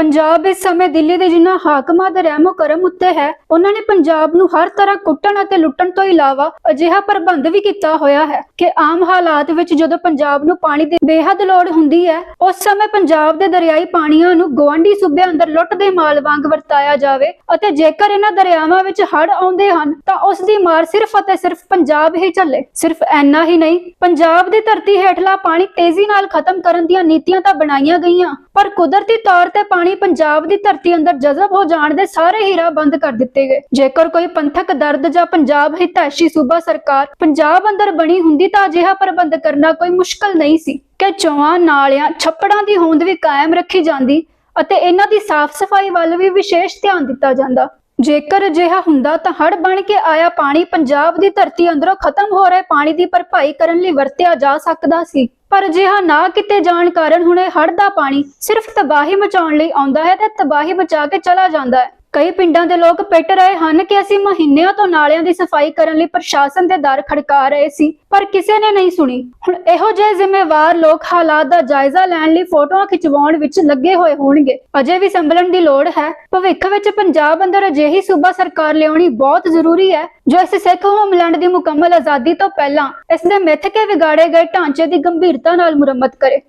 ਪੰਜਾਬ ਇਸ ਸਮੇਂ ਦਿੱਲੀ ਦੇ ਜਿਨ੍ਹਾਂ ਹਾਕਮਾਂ ਦੇ ਰਹਿਮੋ ਕਰਮ ਉੱਤੇ ਹੈ, ਉਹਨਾਂ ਨੇ ਪੰਜਾਬ ਨੂੰ ਹਰ ਤਰ੍ਹਾਂ ਕੁੱਟਣ ਅਤੇ ਲੁੱਟਣ ਤੋਂ ਇਲਾਵਾ ਅਜਿਹਾ ਪ੍ਰਬੰਧ ਵੀ ਕੀਤਾ ਹੋਇਆ ਹੈ ਕਿ ਆਮ ਹਾਲਾਤ ਵਿੱਚ ਜਦੋਂ ਪੰਜਾਬ ਨੂੰ ਪਾਣੀ ਦੀ ਬੇਹੱਦ ਲੋੜ ਹੁੰਦੀ ਹੈ, ਉਸ ਸਮੇਂ ਪੰਜਾਬ ਦੇ ਦਰਿਆਈ ਪਾਣੀਆਂ ਨੂੰ ਗਵਾਂਢੀ ਸੂਬਿਆਂ ਅੰਦਰ ਲੁੱਟ ਦੇ ਮਾਲ ਵਾਂਗ ਵਰਤਾਇਆ ਜਾਵੇ ਅਤੇ ਜੇਕਰ ਇਹਨਾਂ ਦਰਿਆਵਾਂ ਵਿੱਚ ਹੜ੍ਹ ਆਉਂਦੇ ਹਨ, ਤਾਂ ਉਸ ਦੀ ਮਾਰ ਸਿਰਫ ਅਤੇ ਸਿਰਫ ਪੰਜਾਬ ਹੀ ਝੱਲੇ। ਸਿਰਫ ਐਨਾ ਹੀ ਨਹੀਂ, ਪੰਜਾਬ ਦੀ ਧਰਤੀ ਹੇਠਲਾ ਪਾਣੀ ਤੇਜ਼ੀ ਨਾਲ ਖਤਮ ਕਰਨ ਦੀਆਂ ਨੀਤੀਆਂ ਤਾਂ ਬਣਾਈਆਂ ਗਈਆਂ, ਪਰ ਕੁਦਰਤੀ ਤੌਰ ਤੇ ਪਾਣੀ ਪੰਜਾਬ ਦੀ ਧਰਤੀ ਅੰਦਰ ਜਜ਼ਬ ਹੋ ਜਾਣ ਦੇ ਸਾਰੇ ਹੀ ਬੰਦ ਕਰ ਦਿੱਤੇ ਗਏ। ਜੇਕਰ ਕੋਈ ਪੰਥਕ ਦਰਦ ਜਾਂ ਪੰਜਾਬ ਹਿਤੈਸ਼ੀ ਸੂਬਾ ਸਰਕਾਰ, ਪੰਜਾਬ ਅੰਦਰ ਬਣੀ ਹੁੰਦੀ ਤਾਂ ਅਜਿਹਾ ਪ੍ਰਬੰਧ ਕਰਨਾ ਕੋਈ ਮੁਸ਼ਕਲ ਨਹੀਂ ਸੀ। ਕਿ ਚੋਆਂ ਨਾਲਿਆਂ, ਛੱਪੜਾਂ ਦੀ ਹੋਂਦ ਵੀ ਕਾਇਮ ਰੱਖੀ ਜਾਂਦੀ ਅਤੇ ਇਹਨਾਂ ਦੀ ਸਾਫ਼ ਸਫ਼ਾਈ ਵੱਲ ਵੀ ਵਿਸ਼ੇਸ਼ ਧਿਆਨ ਦਿੱਤਾ ਜਾਂਦਾ। ਜੇਕਰ ਅਜਿਹਾ ਹੁੰਦਾ ਤਾਂ ਹੜ ਬਣ ਕੇ ਆਇਆ ਪਾਣੀ ਪੰਜਾਬ ਦੀ ਧਰਤੀ ਅੰਦਰੋਂ ਖਤਮ ਹੋ ਰਹੇ ਪਾਣੀ ਦੀ ਭਰਪਾਈ ਕਰਨ ਲਈ ਵਰਤਿਆ ਜਾ ਸਕਦਾ ਸੀ। ਪਰ ਅਜਿਹਾ ਨਾ ਕੀਤੇ ਜਾਣ ਕਾਰਨ ਹੁਣ ਇਹ ਹੜ ਦਾ ਪਾਣੀ ਸਿਰਫ ਤਬਾਹੀ ਮਚਾਉਣ ਲਈ ਆਉਂਦਾ ਹੈ ਤੇ ਤਬਾਹੀ ਮਚਾ ਕੇ ਚਲਾ ਜਾਂਦਾ ਹੈ। ਕਈ ਪਿੰਡਾਂ ਦੇ ਲੋਕ ਪਿੱਟ ਰਹੇ ਹਨ ਕਿ ਅਸੀਂ ਮਹੀਨਿਆਂ ਤੋਂ ਨਾਲਿਆਂ ਦੀ ਸਫ਼ਾਈ ਕਰਨ ਲਈ ਪ੍ਰਸ਼ਾਸਨ ਦੇ ਦਰ ਖੜਕਾ ਰਹੇ ਸੀ, ਪਰ ਕਿਸੇ ਨੇ ਨਹੀਂ ਸੁਣੀ। ਹੁਣ ਇਹੋ ਜਿਹੇ ਜ਼ਿੰਮੇਵਾਰ ਲੋਕ ਹਾਲਾਤ ਦਾ ਜਾਇਜ਼ਾ ਲੈਣ ਲਈ ਫੋਟੋਆਂ ਖਿਚਵਾਉਣ ਵਿੱਚ ਲੱਗੇ ਹੋਏ ਹੋਣਗੇ। ਅਜੇ ਵੀ ਸੰਭਲਣ ਦੀ ਲੋੜ ਹੈ। ਭਵਿੱਖ ਵਿੱਚ ਪੰਜਾਬ ਅੰਦਰ ਅਜਿਹੀ ਸੂਬਾ ਸਰਕਾਰ ਲਿਆਉਣੀ ਬਹੁਤ ਜ਼ਰੂਰੀ ਹੈ, ਜੋ ਇਸ ਸਿੱਖ ਹੋਮਲੈਂਡ ਦੀ ਮੁਕੰਮਲ ਆਜ਼ਾਦੀ ਤੋਂ ਪਹਿਲਾਂ ਇਸ ਦੇ ਮਿੱਥ ਕੇ ਵਿਗਾੜੇ ਗਏ ਢਾਂਚੇ ਦੀ ਗੰਭੀਰਤਾ ਨਾਲ ਮੁਰੰਮਤ ਕਰੇ।